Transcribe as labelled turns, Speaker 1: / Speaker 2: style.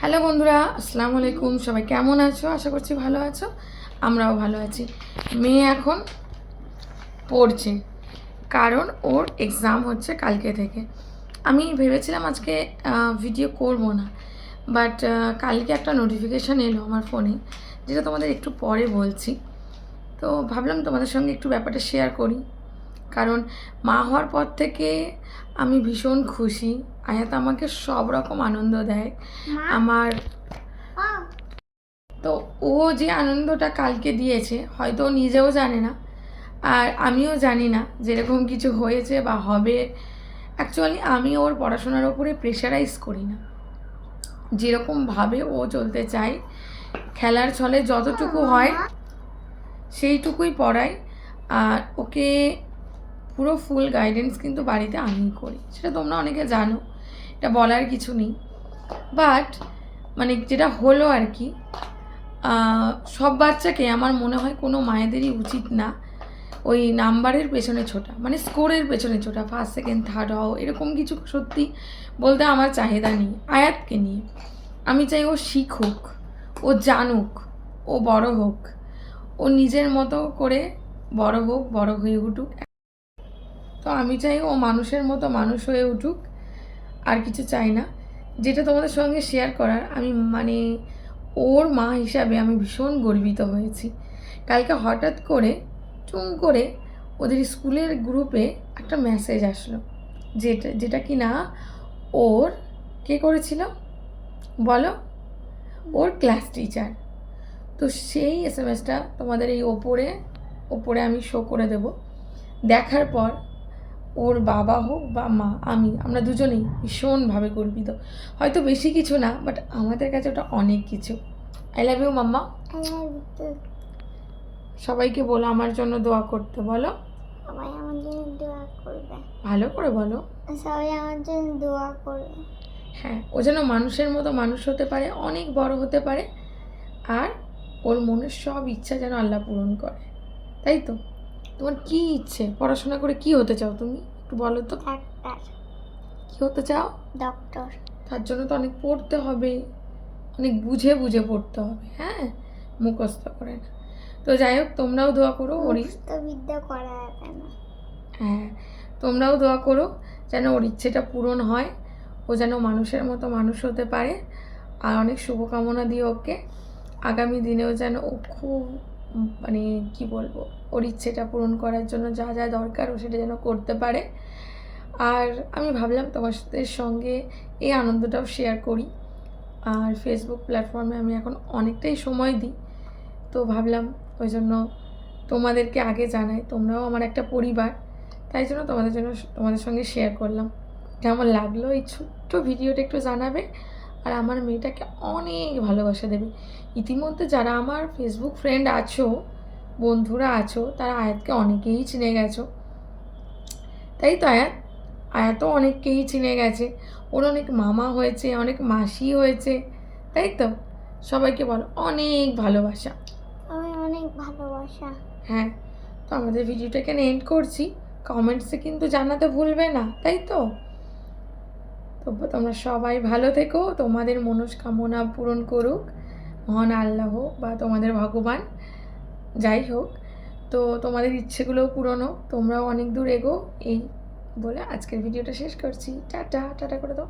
Speaker 1: Hello বন্ধুরা, আসসালামু আলাইকুম। সবাই কেমন আছো? আশা করছি ভালো আছো। আমরাও ভালো আছি। মেয়ে এখন পড়ছে, কারণ ওর এক্সাম হচ্ছে কালকে থেকে। আমি ভেবেছিলাম আজকে ভিডিও করব না বাট কালকে একটা নোটিফিকেশান এলো আমার ফোনে যেটা তোমাদের একটু পরে বলছি। তো ভাবলাম তোমাদের সঙ্গে একটু ব্যাপারটা শেয়ার করি। কারণ মা হওয়ার পর থেকে আমি ভীষণ খুশি। আয়াত আমাকে সব রকম আনন্দ দেয়। আমার তো ও যে আনন্দটা কালকে দিয়েছে হয়তো ও নিজেও জানে না। আর আমিও জানি না যেরকম কিছু হয়েছে বা হবে। অ্যাকচুয়ালি আমি ওর পড়াশোনার ওপরে প্রেশারাইজ করি না। যেরকমভাবে ও চলতে চায় খেলার ছলে যতটুকু হয় সেইটুকুই পড়াই। আর ওকে পুরো ফুল গাইডেন্স কিন্তু বাড়িতে আমিই করি। সেটা তোমরা অনেকে জানো, এটা বলার কিছু নেই। বাট মানে যেটা হলো আর কি সব বাচ্চাকে আমার মনে হয় কোনো মায়েদেরই উচিত না ওই নাম্বারের পেছনে ছোটা মানে স্কোরের পেছনে ছোটা ফার্স্ট সেকেন্ড থার্ড হও এরকম কিছু সত্যি বলতে আমার চাহিদা নেই, আয়াতকে নিয়ে। আমি চাই ও শিখুক, ও জানুক, ও বড় হোক, ও নিজের মতো করে বড় হোক, বড় হয়ে উঠুক। তো আমি চাই ও মানুষের মতো মানুষ হয়ে উঠুক, আর কিছু চাই না। যেটা তোমাদের সঙ্গে শেয়ার করার, আমি মানে ওর মা হিসাবে আমি ভীষণ গর্বিত হয়েছি। কালকে হঠাৎ করে, চুম করে ওদের স্কুলের গ্রুপে একটা মেসেজ আসলো, যেটা যেটা কি না ওর, কে করেছিল? বলো? ওর ক্লাস টিচার তো সেই এস এম এসটা তোমাদের এই ওপরে ওপরে আমি শো করে দেব। দেখার পর ওর বাবা হোক বা মা আমি আমরা দুজনেই ভীষণভাবে গর্বিত। হয়তো বেশি কিছু না বাট আমাদের কাছে ওটা অনেক কিছু। I love you mamma. সবাইকে বলো আমার জন্য দোয়া করতে বলো।
Speaker 2: সবাই আমার জন্য দোয়া করবে।
Speaker 1: ভালো করে বলো।
Speaker 2: সবাই আমার জন্য দোয়া করবে।
Speaker 1: হ্যাঁ ও যেন মানুষের মতো মানুষ হতে পারে অনেক বড় হতে পারে আর ওর মনের সব ইচ্ছা যেন আল্লাহ পূরণ করে। তাই তো? তোমার কি ইচ্ছে? পড়াশোনা করে কি হতে চাও তুমি? একটু বলো তো।
Speaker 2: ডাক্তার।
Speaker 1: কি হতে চাও?
Speaker 2: ডক্টর।
Speaker 1: তার জন্য তো অনেক পড়তে হবে। অনেক বুঝে বুঝে পড়তে হবে হ্যাঁ? মুখস্থ করে না। তো যাই হোক তোমরাও দোয়া করো ওর
Speaker 2: বিদ্যা করা
Speaker 1: হ্যাঁ তোমরাও দোয়া করো যেন ওর ইচ্ছেটা পূরণ হয়। ও যেন মানুষের মতো মানুষ হতে পারে। আর অনেক শুভকামনা দিও ওকে। আগামী দিনেও যেন ও খুব মানে কি বলব, ওর ইচ্ছেটা পূরণ করার জন্য যা যা দরকার ও সেটা যেন করতে পারে। আর আমি ভাবলাম তোমাদের সঙ্গে এই আনন্দটাও শেয়ার করি। আর ফেসবুক প্ল্যাটফর্মে আমি এখন অনেকটাই সময় দিই। তো ভাবলাম ওই জন্য তোমাদেরকে আগে জানাই, তোমরাও আমার একটা পরিবার, তাই জন্য তোমাদের জন্য তোমাদের সঙ্গে শেয়ার করলাম। কেমন লাগল এই ছোট্ট ভিডিওটা একটু জানাবে। আর আমার মেয়েটাকে অনেক ভালোবাসা দেবে। ইতিমধ্যে যারা আমার ফেসবুক ফ্রেন্ড আছো বন্ধুরা আছো তারা আয়াতকে অনেকেই চিনে গেছো। তাই তো আয়াত? আয়াতও অনেককেই চিনে গেছে। ওর অনেক মামা হয়েছে অনেক মাসি হয়েছে। তাই তো? সবাইকে বলো অনেক ভালোবাসা।
Speaker 2: অনেক ভালোবাসা।
Speaker 1: হ্যাঁ তো আমাদের ভিডিওটা এখানে এন্ড করছি। কমেন্টসে কিন্তু জানাতে ভুলবে না তাই তো? তো তোমরা সবাই ভালো থেকো, তোমাদের মনস্কামনা পূরণ করুক, মহান আল্লাহ বা তোমাদের ভগবান, যাই হোক। তো তোমাদের ইচ্ছেগুলোও পূরণ হোক, তোমরাও অনেক দূর এগো, এই বলে আজকের ভিডিওটা শেষ করছি। টাটা টাটা করে দাও।